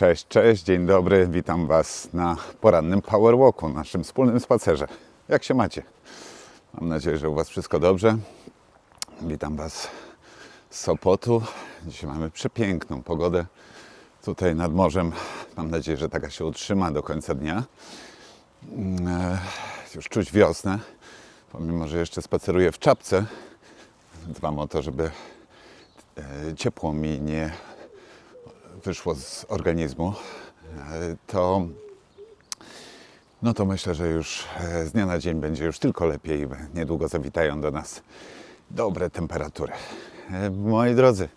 Cześć, cześć, dzień dobry. Witam Was na porannym Powerwalku, naszym wspólnym spacerze. Jak się macie? Mam nadzieję, że u Was wszystko dobrze. Witam Was z Sopotu. Dzisiaj mamy przepiękną pogodę tutaj nad morzem. Mam nadzieję, że taka się utrzyma do końca dnia. Mm, e, Już czuć wiosnę, pomimo, że jeszcze spaceruję w czapce. Dbam o to, żeby e, ciepło mi nie wyszło z organizmu, e, to, no to myślę, że już e, z dnia na dzień będzie już tylko lepiej. Niedługo zawitają do nas dobre temperatury. E, Moi drodzy,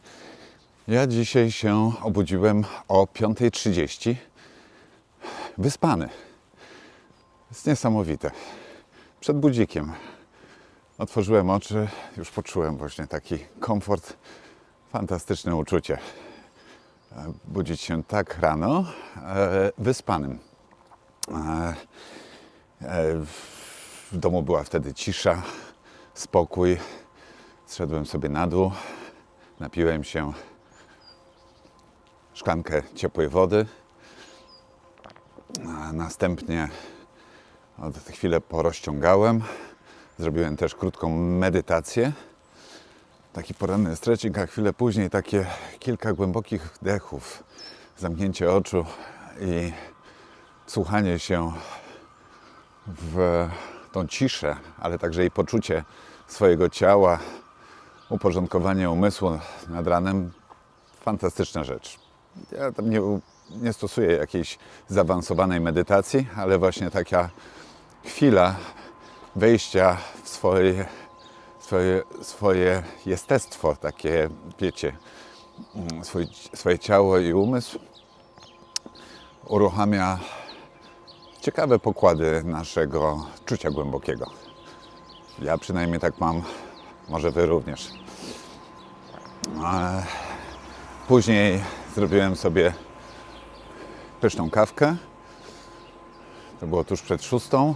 ja dzisiaj się obudziłem o 5.30 wyspany. Jest niesamowite. Przed budzikiem otworzyłem oczy, już poczułem właśnie taki komfort, fantastyczne uczucie budzić się tak rano e, wyspanym. E, e, w domu była wtedy cisza, spokój. Zszedłem sobie na dół, napiłem się szklankę ciepłej wody. Następnie od chwilę porozciągałem. Zrobiłem też krótką medytację taki poranny stretching, a chwilę później takie kilka głębokich wdechów, zamknięcie oczu i słuchanie się w tą ciszę, ale także i poczucie swojego ciała, uporządkowanie umysłu nad ranem. Fantastyczna rzecz. Ja tam nie, nie stosuję jakiejś zaawansowanej medytacji, ale właśnie taka chwila wejścia w swoje swoje, swoje jestestwo, takie, wiecie, mm, swoje, swoje ciało i umysł, uruchamia ciekawe pokłady naszego czucia głębokiego. Ja przynajmniej tak mam, może Wy również. Później zrobiłem sobie pyszną kawkę. To było tuż przed szóstą.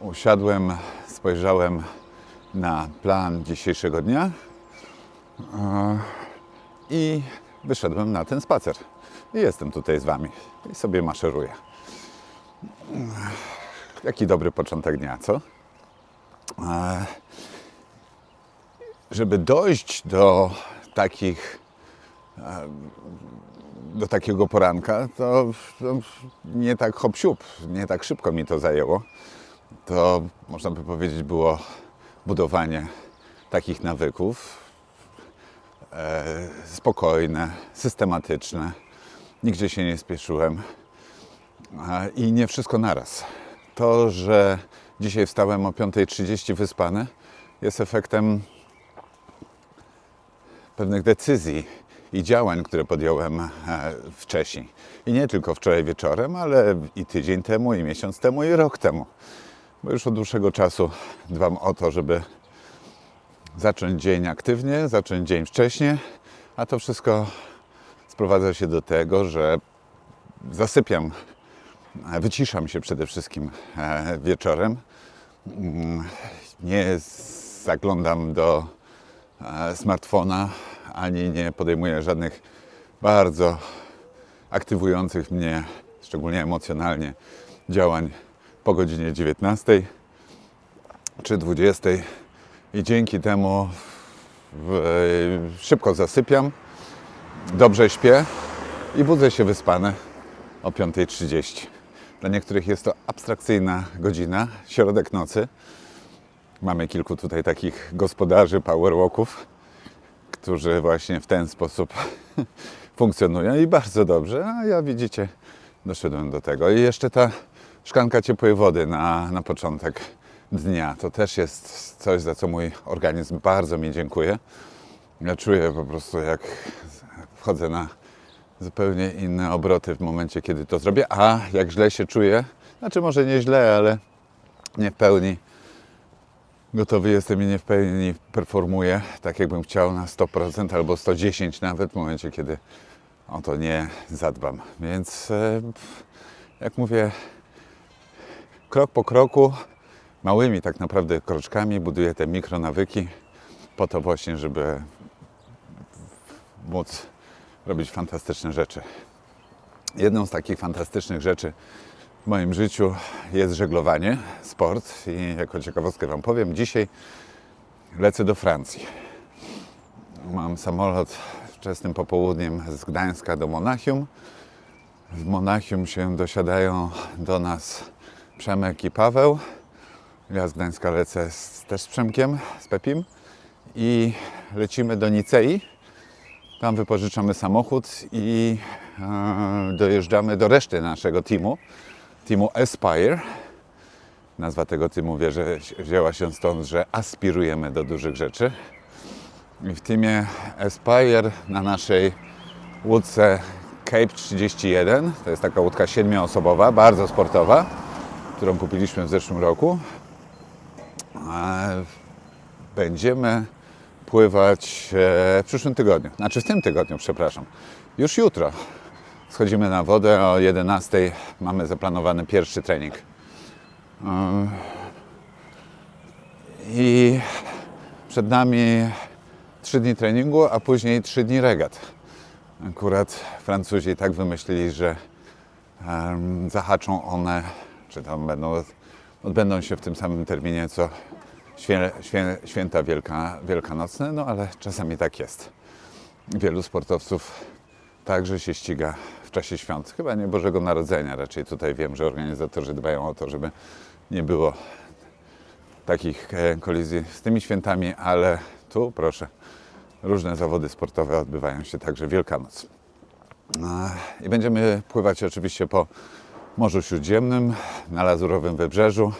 Usiadłem, spojrzałem na plan dzisiejszego dnia e, i wyszedłem na ten spacer. I jestem tutaj z Wami i sobie maszeruję. Jaki dobry początek dnia, co? E, Żeby dojść do takich e, do takiego poranka, to, nie tak hop nie tak szybko mi to zajęło. To można by powiedzieć było budowanie takich nawyków e, spokojne, systematyczne. Nigdzie się nie spieszyłem i nie wszystko naraz. To, że dzisiaj wstałem o 5.30 wyspany, jest efektem pewnych decyzji i działań, które podjąłem e, wcześniej. I nie tylko wczoraj wieczorem, ale i tydzień temu, i miesiąc temu, i rok temu bo już od dłuższego czasu dbam o to, żeby zacząć dzień aktywnie, zacząć dzień wcześnie, a to wszystko sprowadza się do tego, że zasypiam, e, wyciszam się przede wszystkim e, wieczorem. Mm, Nie zaglądam do e, smartfona ani nie podejmuję żadnych bardzo aktywujących mnie, szczególnie emocjonalnie, działań po godzinie 19 czy 20 i dzięki temu w, szybko zasypiam, dobrze śpię i budzę się wyspany o 5.30. Dla niektórych jest to abstrakcyjna godzina, środek nocy. Mamy kilku tutaj takich gospodarzy powerwalków, którzy właśnie w ten sposób funkcjonują i bardzo dobrze, a ja widzicie, doszedłem do tego. I jeszcze ta szklanka ciepłej wody na, na początek dnia. To też jest coś, za co mój organizm bardzo mi dziękuje. Ja czuję po prostu, jak wchodzę na zupełnie inne obroty w momencie, kiedy to zrobię. A jak źle się czuję, znaczy może nie źle, ale nie w pełni gotowy jestem i nie w pełni performuję tak, jakbym chciał na 100% albo 110 nawet w momencie, kiedy o to nie zadbam. Więc e, jak mówię, krok po kroku, małymi tak naprawdę kroczkami buduję te mikronawyki po to właśnie, żeby móc robić fantastyczne rzeczy. Jedną z takich fantastycznych rzeczy w moim życiu jest żeglowanie, sport i jako ciekawostkę Wam powiem, dzisiaj lecę do Francji. Mam samolot wczesnym popołudniem z Gdańska do Monachium. W Monachium się dosiadają do nas Przemek i Paweł. Ja z Gdańska lecę z, też z Przemkiem, z Pepim i lecimy do Nicei. Tam wypożyczamy samochód i e, dojeżdżamy do reszty naszego teamu, teamu Aspire. Nazwa tego teamu wierzę, wzięła się stąd, że aspirujemy do dużych rzeczy. I w teamie Aspire na naszej łódce Cape 31, to jest taka łódka siedmioosobowa, bardzo sportowa, którą kupiliśmy w zeszłym roku. Będziemy pływać e, w przyszłym tygodniu, znaczy w tym tygodniu, przepraszam. Już jutro schodzimy na wodę o 11 mamy zaplanowany pierwszy trening. I przed nami 3 dni treningu, a później 3 dni regat. Akurat Francuzi tak wymyślili, że zahaczą one, czy tam będą, odbędą się w tym samym terminie co świę, świę, święta wielka, wielkanocne, no ale czasami tak jest. Wielu sportowców także się ściga w czasie świąt, chyba nie Bożego Narodzenia, raczej tutaj wiem, że organizatorzy dbają o to, żeby nie było takich e, kolizji z tymi świętami, ale tu proszę, różne zawody sportowe odbywają się także Wielkanoc. A, I będziemy pływać oczywiście po Morzu Śródziemnym, na Lazurowym Wybrzeżu.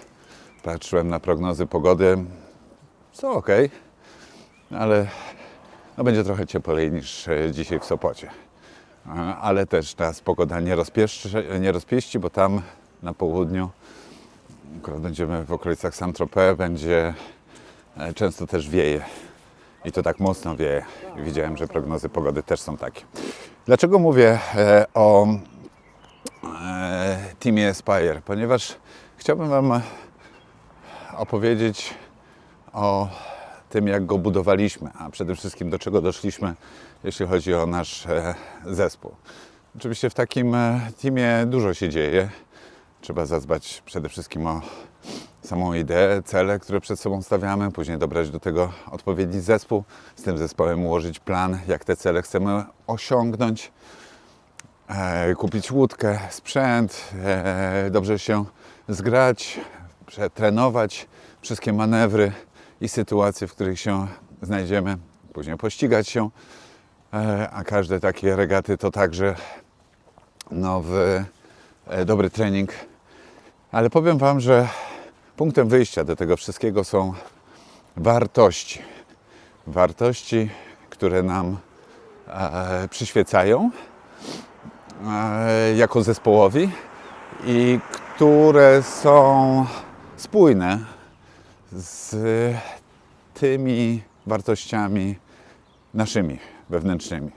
Patrzyłem na prognozy pogody, są ok, ale no będzie trochę cieplej niż e, dzisiaj w Sopocie. Ale też nas pogoda nie, rozpieszczy, nie rozpieści, bo tam na południu akurat będziemy w okolicach Saint-Tropez, będzie e, często też wieje. I to tak mocno wieje. Widziałem, że prognozy pogody też są takie. Dlaczego mówię e, o teamie Aspire? Ponieważ chciałbym Wam opowiedzieć o tym, jak go budowaliśmy, a przede wszystkim do czego doszliśmy, jeśli chodzi o nasz e, zespół. Oczywiście w takim e, teamie dużo się dzieje. Trzeba zadbać przede wszystkim o samą ideę, cele, które przed sobą stawiamy, później dobrać do tego odpowiedni zespół, z tym zespołem ułożyć plan, jak te cele chcemy osiągnąć, e, kupić łódkę, sprzęt, e, dobrze się zgrać, przetrenować wszystkie manewry i sytuacje, w których się znajdziemy, później pościgać się, e, a każde takie regaty to także nowy, e, dobry trening. Ale powiem Wam, że punktem wyjścia do tego wszystkiego są wartości. Wartości, które nam e, przyświecają e, jako zespołowi i które są spójne z tymi wartościami naszymi wewnętrznymi.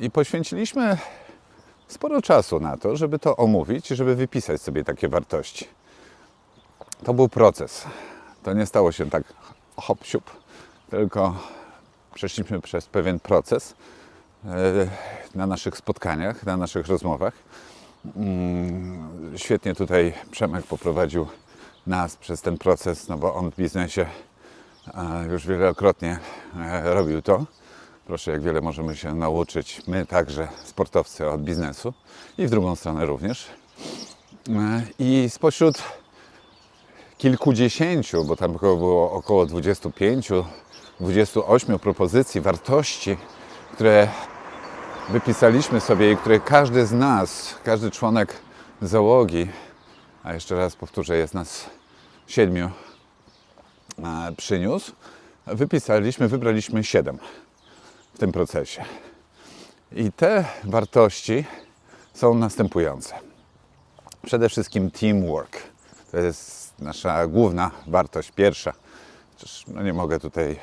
I poświęciliśmy sporo czasu na to, żeby to omówić, żeby wypisać sobie takie wartości. To był proces. To nie stało się tak hop siup, tylko przeszliśmy przez pewien proces e, na naszych spotkaniach, na naszych rozmowach. Mm, Świetnie tutaj Przemek poprowadził nas przez ten proces, no bo on w biznesie e, już wielokrotnie e, robił to. Proszę, jak wiele możemy się nauczyć, my także, sportowcy od biznesu i w drugą stronę również. E, I spośród kilkudziesięciu, bo tam było około 25, 28 propozycji, wartości, które wypisaliśmy sobie i które każdy z nas, każdy członek załogi, a jeszcze raz powtórzę, jest nas siedmiu, e, przyniósł, wypisaliśmy, wybraliśmy siedem w tym procesie. I te wartości są następujące. Przede wszystkim teamwork. To jest nasza główna wartość, pierwsza. Chociaż no nie mogę tutaj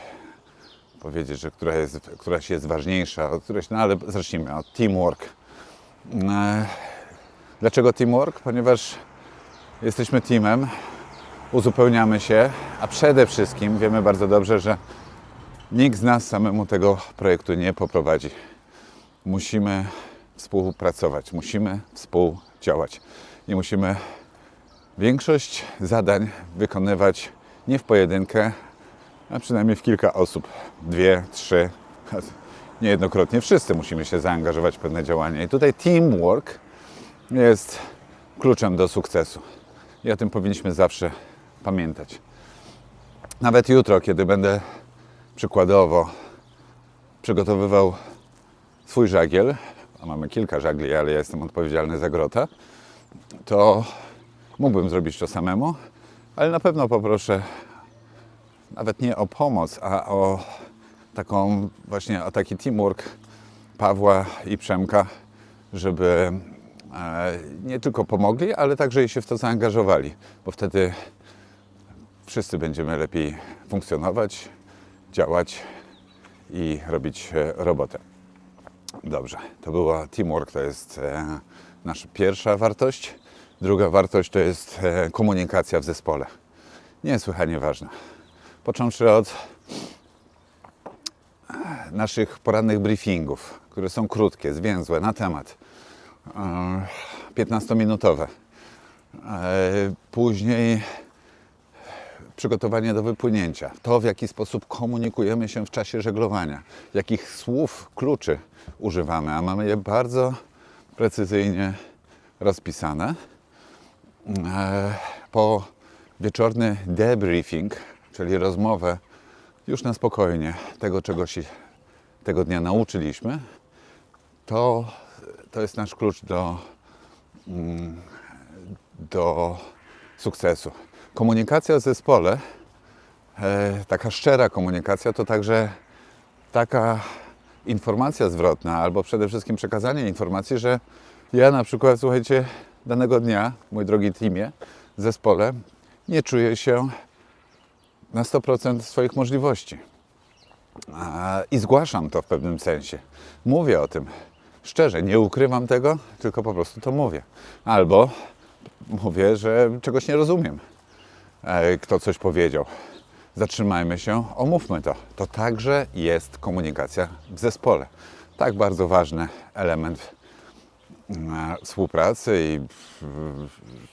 powiedzieć, że która jest, któraś jest ważniejsza od którejś, no ale zacznijmy od teamwork. E, Dlaczego teamwork? Ponieważ jesteśmy teamem, uzupełniamy się, a przede wszystkim wiemy bardzo dobrze, że nikt z nas samemu tego projektu nie poprowadzi. Musimy współpracować, musimy współdziałać i musimy większość zadań wykonywać nie w pojedynkę, a przynajmniej w kilka osób. Dwie, trzy, niejednokrotnie wszyscy musimy się zaangażować w pewne działania. I tutaj teamwork jest kluczem do sukcesu. I o tym powinniśmy zawsze pamiętać. Nawet jutro, kiedy będę przykładowo przygotowywał swój żagiel, a mamy kilka żagli, ale ja jestem odpowiedzialny za grota, to mógłbym zrobić to samemu, ale na pewno poproszę nawet nie o pomoc, a o taką właśnie o taki teamwork Pawła i Przemka, żeby e, nie tylko pomogli, ale także i się w to zaangażowali, bo wtedy wszyscy będziemy lepiej funkcjonować, działać i robić e, robotę. Dobrze, to była teamwork, to jest e, nasza pierwsza wartość. Druga wartość to jest komunikacja w zespole. Niesłychanie ważna. Począwszy od e, naszych porannych briefingów, które są krótkie, zwięzłe, na temat, e, 15-minutowe. E, Później przygotowanie do wypłynięcia, to w jaki sposób komunikujemy się w czasie żeglowania, jakich słów, kluczy używamy, a mamy je bardzo precyzyjnie rozpisane. E, Po wieczorny debriefing, czyli rozmowę już na spokojnie tego, czego się tego dnia nauczyliśmy, to, to jest nasz klucz do, mm, do sukcesu. Komunikacja w zespole, e, taka szczera komunikacja, to także taka informacja zwrotna, albo przede wszystkim przekazanie informacji, że ja na przykład, słuchajcie, danego dnia, mój drogi teamie, zespole, nie czuję się na 100% swoich możliwości. I zgłaszam to w pewnym sensie. Mówię o tym szczerze, nie ukrywam tego, tylko po prostu to mówię. Albo mówię, że czegoś nie rozumiem. E, Kto coś powiedział. Zatrzymajmy się, omówmy to. To także jest komunikacja w zespole. Tak bardzo ważny element e, współpracy i,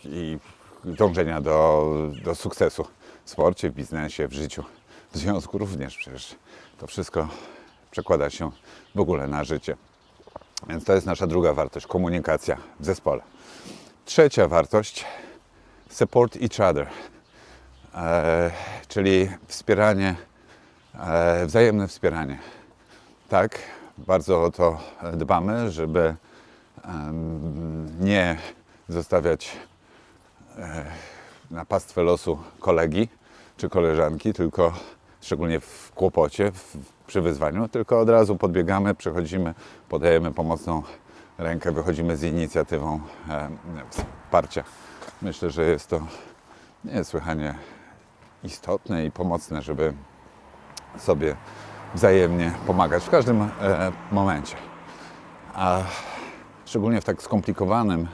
i dążenia do, do sukcesu w sporcie, w biznesie, w życiu, w związku również przecież. To wszystko przekłada się w ogóle na życie. Więc to jest nasza druga wartość komunikacja w zespole. Trzecia wartość support each other, e, czyli wspieranie, e, wzajemne wspieranie. Tak, bardzo o to dbamy, żeby em, nie zostawiać e, na pastwę losu kolegi czy koleżanki, tylko szczególnie w kłopocie, w, przy wyzwaniu, tylko od razu podbiegamy, przechodzimy, podajemy pomocną rękę, wychodzimy z inicjatywą e, wsparcia. Myślę, że jest to niesłychanie istotne i pomocne, żeby sobie wzajemnie pomagać w każdym e, momencie. A szczególnie w tak skomplikowanym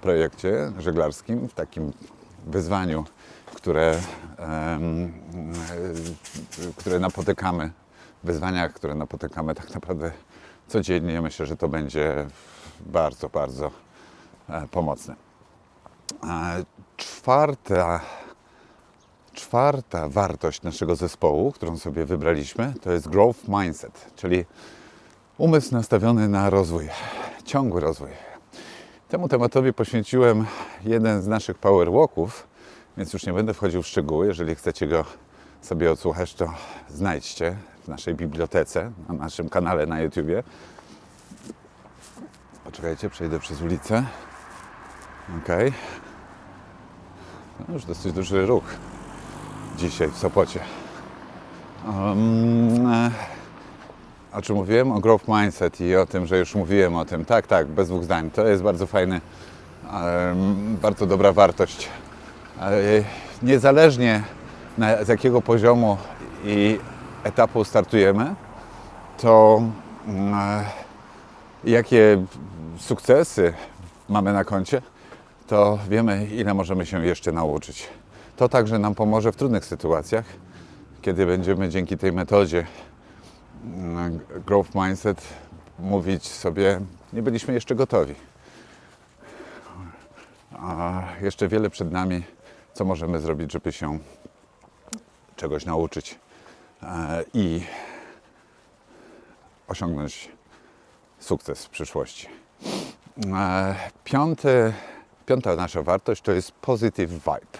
projekcie żeglarskim, w takim wyzwaniu, które, e, które napotykamy, wyzwaniach, które napotykamy tak naprawdę codziennie, myślę, że to będzie bardzo, bardzo e, pomocne. E, Czwarta, czwarta wartość naszego zespołu, którą sobie wybraliśmy, to jest growth mindset, czyli umysł nastawiony na rozwój, ciągły rozwój. Temu tematowi poświęciłem jeden z naszych power walków, więc już nie będę wchodził w szczegóły. Jeżeli chcecie go sobie odsłuchać, to znajdźcie w naszej bibliotece, na naszym kanale na YouTubie. Poczekajcie, przejdę przez ulicę. Okej. No już dosyć duży ruch dzisiaj w Sopocie. Um, e, o czym mówiłem? O growth mindset i o tym, że już mówiłem o tym. Tak, tak, bez dwóch zdań. To jest bardzo fajny, bardzo dobra wartość. E, Niezależnie na, z jakiego poziomu i etapu startujemy, to mm, e, jakie sukcesy mamy na koncie, to wiemy, ile możemy się jeszcze nauczyć. To także nam pomoże w trudnych sytuacjach, kiedy będziemy dzięki tej metodzie growth mindset mówić sobie, nie byliśmy jeszcze gotowi. A jeszcze wiele przed nami, co możemy zrobić, żeby się czegoś nauczyć e, i osiągnąć sukces w przyszłości. E, Piąty, piąta nasza wartość to jest positive vibe.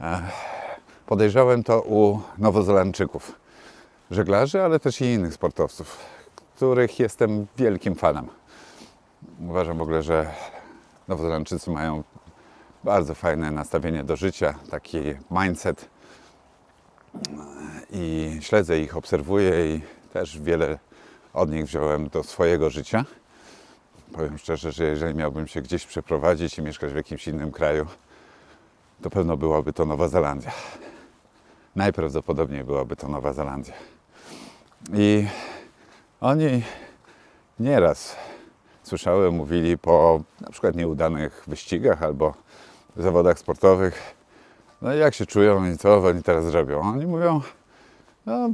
E, Podejrzałem to u Nowozelandczyków, żeglarzy, ale też i innych sportowców, których jestem wielkim fanem. Uważam w ogóle, że Nowozelandczycy mają bardzo fajne nastawienie do życia, taki mindset i śledzę ich, obserwuję i też wiele od nich wziąłem do swojego życia. Powiem szczerze, że jeżeli miałbym się gdzieś przeprowadzić i mieszkać w jakimś innym kraju, to pewno byłaby to Nowa Zelandia. Najprawdopodobniej byłaby to Nowa Zelandia. I oni nieraz słyszałem, mówili po na przykład nieudanych wyścigach albo zawodach sportowych, no jak się czują i co oni teraz zrobią. Oni mówią, no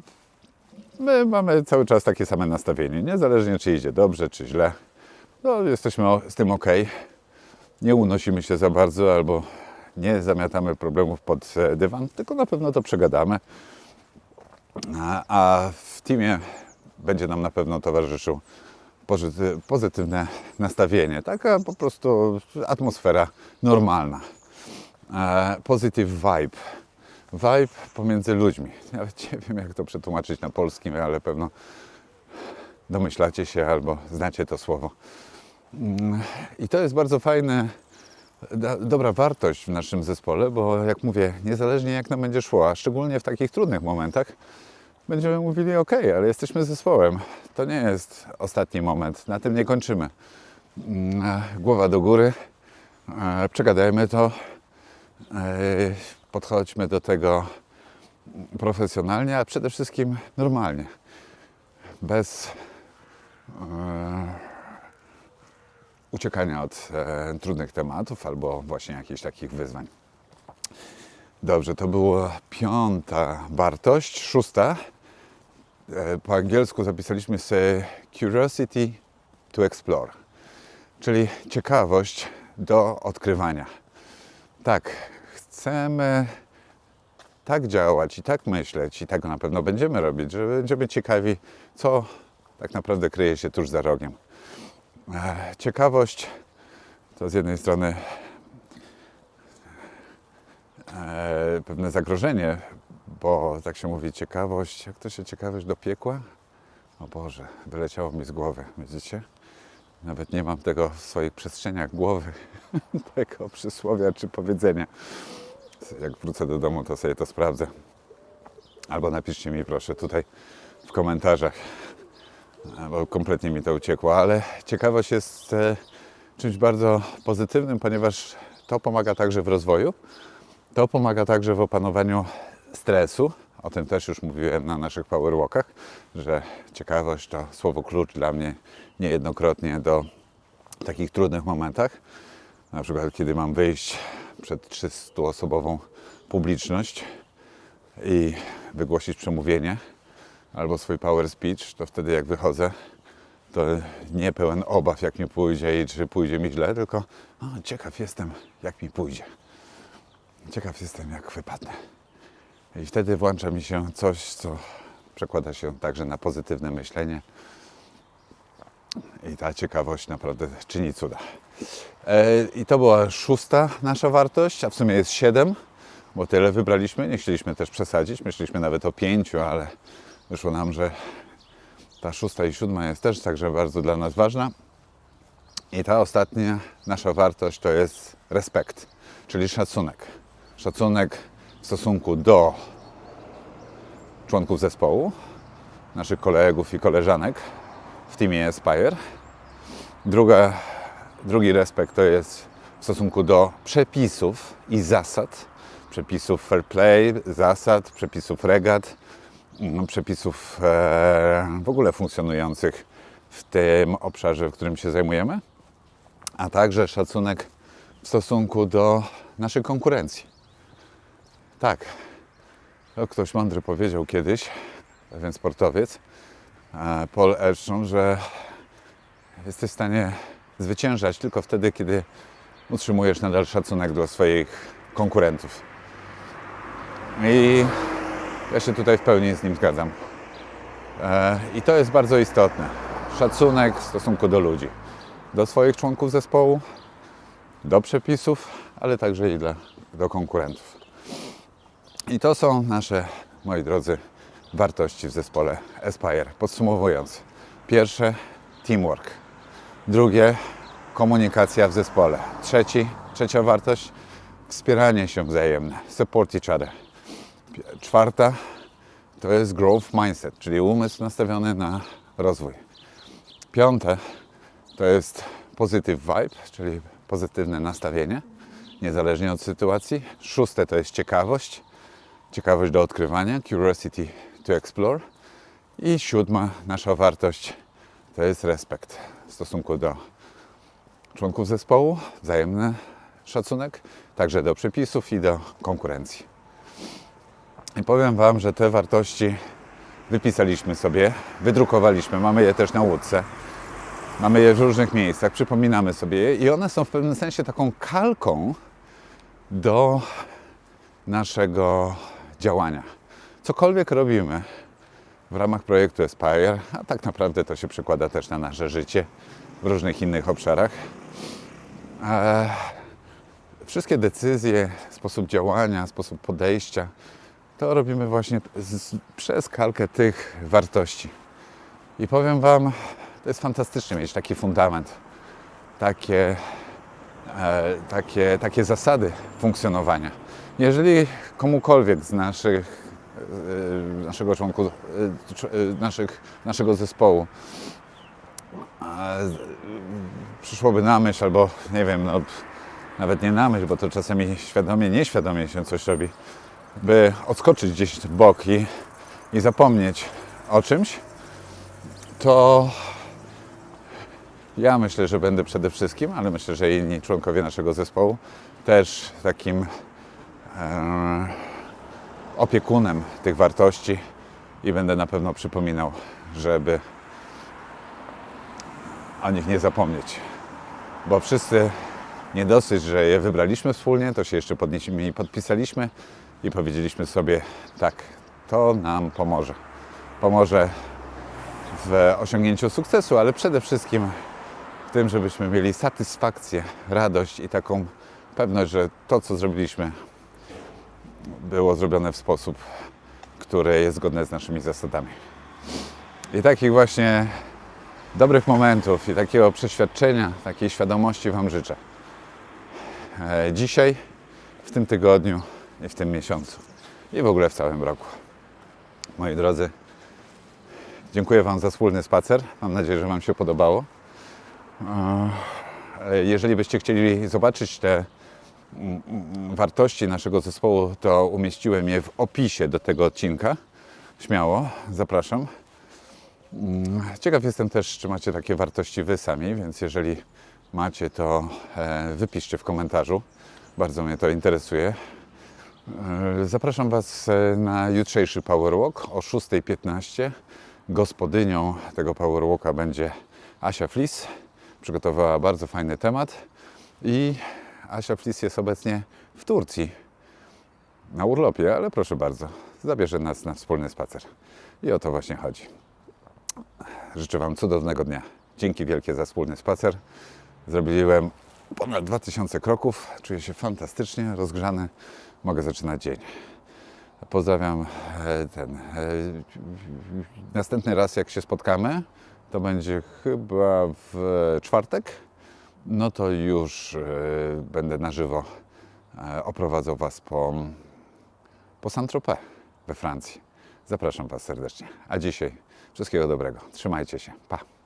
my mamy cały czas takie same nastawienie, niezależnie czy idzie dobrze, czy źle. No jesteśmy z tym ok. Nie unosimy się za bardzo albo nie zamiatamy problemów pod e, dywan, tylko na pewno to przegadamy. A, w teamie będzie nam na pewno towarzyszył pozyty- pozytywne nastawienie, taka po prostu atmosfera normalna. E, Positive vibe. Vibe pomiędzy ludźmi. Nie wiem, jak to przetłumaczyć na polskim, ale pewno domyślacie się albo znacie to słowo. Mm, I to jest bardzo fajne, dobra wartość w naszym zespole, bo jak mówię, niezależnie jak nam będzie szło, a szczególnie w takich trudnych momentach, będziemy mówili ok, ale jesteśmy zespołem. To nie jest ostatni moment, na tym nie kończymy. Mm, e, Głowa do góry, e, przegadajmy to, e, podchodźmy do tego profesjonalnie, a przede wszystkim normalnie. Bez uciekania od e, trudnych tematów albo właśnie jakichś takich wyzwań. Dobrze, to była piąta wartość. Szósta. E, po angielsku zapisaliśmy sobie curiosity to explore, czyli ciekawość do odkrywania. Tak, chcemy tak działać i tak myśleć i tak na pewno będziemy robić, że będziemy ciekawi, co tak naprawdę kryje się tuż za rogiem. Ciekawość to z jednej strony e, pewne zagrożenie, bo tak się mówi ciekawość, jak to się ciekawość do piekła? O Boże, wyleciało mi z głowy, widzicie? Nawet nie mam tego w swoich przestrzeniach głowy, tego przysłowia czy powiedzenia. Jak wrócę do domu, to sobie to sprawdzę. Albo napiszcie mi proszę tutaj w komentarzach, bo kompletnie mi to uciekło, ale ciekawość jest e, czymś bardzo pozytywnym, ponieważ to pomaga także w rozwoju, to pomaga także w opanowaniu stresu. O tym też już mówiłem na naszych powerwalkach, że ciekawość to słowo klucz dla mnie niejednokrotnie do takich trudnych momentach. Na przykład, kiedy mam wyjść przed 300-osobową publiczność i wygłosić przemówienie albo swój power speech, to wtedy jak wychodzę, to nie pełen obaw, jak mi pójdzie i czy pójdzie mi źle, tylko o, ciekaw jestem, jak mi pójdzie. Ciekaw jestem, jak wypadnę. I wtedy włącza mi się coś, co przekłada się także na pozytywne myślenie. I ta ciekawość naprawdę czyni cuda. E, I to była szósta nasza wartość, a w sumie jest siedem, bo tyle wybraliśmy. Nie chcieliśmy też przesadzić, myśleliśmy nawet o pięciu, ale wyszło nam, że ta szósta i siódma jest też także bardzo dla nas ważna. I ta ostatnia nasza wartość to jest respekt, czyli szacunek. Szacunek w stosunku do członków zespołu, naszych kolegów i koleżanek w teamie Aspire. Druga, drugi respekt to jest w stosunku do przepisów i zasad, przepisów fair play, zasad, przepisów regat, mm, przepisów e, w ogóle funkcjonujących w tym obszarze, w którym się zajmujemy, a także szacunek w stosunku do naszej konkurencji. Tak, to ktoś mądry powiedział kiedyś, pewien sportowiec, e, Paul Elstrom, że jesteś w stanie zwyciężać tylko wtedy, kiedy utrzymujesz nadal szacunek do swoich konkurentów. I ja się tutaj w pełni z nim zgadzam. E, I to jest bardzo istotne. Szacunek w stosunku do ludzi, do swoich członków zespołu, do przepisów, ale także i dla, do konkurentów. I to są nasze, moi drodzy, wartości w zespole Aspire. Podsumowując, pierwsze teamwork, drugie komunikacja w zespole, trzeci, trzecia wartość wspieranie się wzajemne, support each other. Czwarta to jest growth mindset, czyli umysł nastawiony na rozwój. Piąte to jest positive vibe, czyli pozytywne nastawienie, niezależnie od sytuacji. Szóste to jest ciekawość, ciekawość do odkrywania, curiosity to explore. I siódma nasza wartość to jest respekt w stosunku do członków zespołu, wzajemny szacunek, także do przepisów i do konkurencji. I powiem Wam, że te wartości wypisaliśmy sobie, wydrukowaliśmy, mamy je też na łódce. Mamy je w różnych miejscach, przypominamy sobie je i one są w pewnym sensie taką kalką do naszego działania. Cokolwiek robimy w ramach projektu Aspire, a tak naprawdę to się przekłada też na nasze życie w różnych innych obszarach. E, wszystkie decyzje, sposób działania, sposób podejścia, to robimy właśnie z, przez kalkę tych wartości. I powiem Wam, to jest fantastycznie mieć taki fundament, takie, e, takie, takie zasady funkcjonowania. Jeżeli komukolwiek z naszych, e, naszego członku, e, e, naszych, naszego zespołu przyszłoby na myśl, albo nie wiem, no, nawet nie na myśl, bo to czasami świadomie, nieświadomie się coś robi, by odskoczyć gdzieś w bok i, i zapomnieć o czymś, to ja myślę, że będę przede wszystkim, ale myślę, że inni członkowie naszego zespołu też takim opiekunem tych wartości i będę na pewno przypominał, żeby o nich nie zapomnieć. Bo wszyscy nie dosyć, że je wybraliśmy wspólnie, to się jeszcze pod nimi podpisaliśmy i powiedzieliśmy sobie, tak, to nam pomoże. Pomoże w osiągnięciu sukcesu, ale przede wszystkim w tym, żebyśmy mieli satysfakcję, radość i taką pewność, że to, co zrobiliśmy, było zrobione w sposób, który jest zgodny z naszymi zasadami. I takich właśnie dobrych momentów i takiego przeświadczenia, takiej świadomości Wam życzę. E, Dzisiaj, w tym tygodniu i w tym miesiącu i w ogóle w całym roku. Moi drodzy, dziękuję Wam za wspólny spacer. Mam nadzieję, że Wam się podobało. E, Jeżeli byście chcieli zobaczyć te wartości naszego zespołu, to umieściłem je w opisie do tego odcinka. Śmiało, zapraszam. Mm, Ciekaw jestem też, czy macie takie wartości Wy sami, więc jeżeli macie, to e, wypiszcie w komentarzu. Bardzo mnie to interesuje. E, Zapraszam Was e, na jutrzejszy Powerwalk o 6.15. Gospodynią tego Powerwalka będzie Asia Flis. Przygotowała bardzo fajny temat i Asia Flis jest obecnie w Turcji na urlopie, ale proszę bardzo, zabierze nas na wspólny spacer. I o to właśnie chodzi. Życzę Wam cudownego dnia. Dzięki wielkie za wspólny spacer. Zrobiłem ponad 2000 kroków. Czuję się fantastycznie, rozgrzany. Mogę zaczynać dzień. Pozdrawiam e, ten. e, Następny raz, jak się spotkamy, to będzie chyba w czwartek. No to już e, będę na żywo oprowadzał Was po, po Saint-Tropez we Francji. Zapraszam Was serdecznie. A dzisiaj wszystkiego dobrego. Trzymajcie się. Pa.